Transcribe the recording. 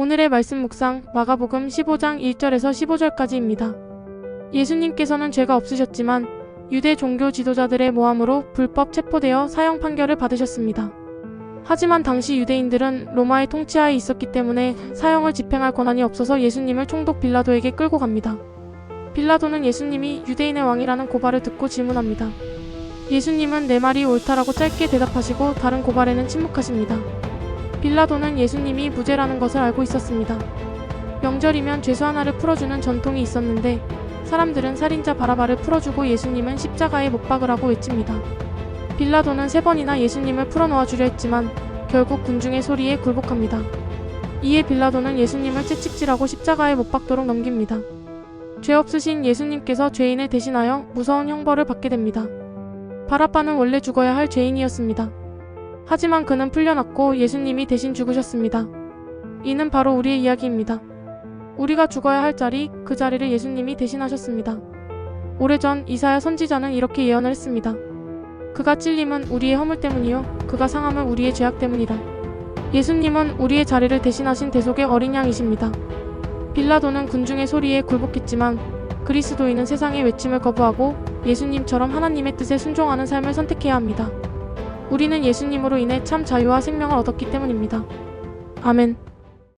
오늘의 말씀 묵상 마가복음 15장 1절에서 15절까지입니다. 예수님께서는 죄가 없으셨지만 유대 종교 지도자들의 모함으로 불법 체포되어 사형 판결을 받으셨습니다. 하지만 당시 유대인들은 로마의 통치하에 있었기 때문에 사형을 집행할 권한이 없어서 예수님을 총독 빌라도에게 끌고 갑니다. 빌라도는 예수님이 유대인의 왕이라는 고발을 듣고 질문합니다. 예수님은 내 말이 옳다라고 짧게 대답하시고 다른 고발에는 침묵하십니다. 빌라도는 예수님이 무죄라는 것을 알고 있었습니다. 명절이면 죄수 하나를 풀어주는 전통이 있었는데 사람들은 살인자 바라바를 풀어주고 예수님은 십자가에 못 박으라고 외칩니다. 빌라도는 세 번이나 예수님을 풀어놓아 주려 했지만 결국 군중의 소리에 굴복합니다. 이에 빌라도는 예수님을 채찍질하고 십자가에 못 박도록 넘깁니다. 죄 없으신 예수님께서 죄인을 대신하여 무서운 형벌을 받게 됩니다. 바라바는 원래 죽어야 할 죄인이었습니다. 하지만 그는 풀려났고 예수님이 대신 죽으셨습니다. 이는 바로 우리의 이야기입니다. 우리가 죽어야 할 자리, 그 자리를 예수님이 대신하셨습니다. 오래전 이사야 선지자는 이렇게 예언을 했습니다. 그가 찔림은 우리의 허물 때문이요, 그가 상함은 우리의 죄악 때문이라. 예수님은 우리의 자리를 대신하신 대속의 어린 양이십니다. 빌라도는 군중의 소리에 굴복했지만 그리스도인은 세상의 외침을 거부하고 예수님처럼 하나님의 뜻에 순종하는 삶을 선택해야 합니다. 우리는 예수님으로 인해 참 자유와 생명을 얻었기 때문입니다. 아멘.